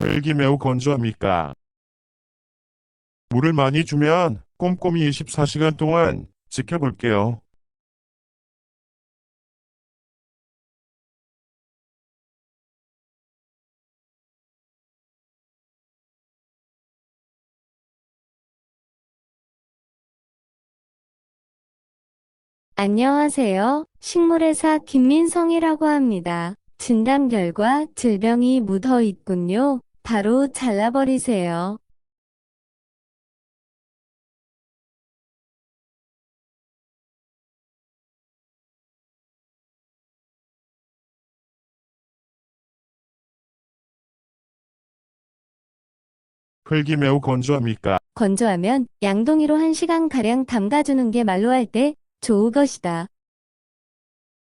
흙이 매우 건조합니까? 물을 많이 주면 꼼꼼히 24시간 동안 지켜볼게요. 안녕하세요. 식물회사 김민성이라고 합니다. 진단 결과 질병이 묻어 있군요. 바로 잘라버리세요. 흙이 매우 건조합니까? 건조하면 양동이로 1시간가량 담가주는 게 말로 할 때 좋을 것이다.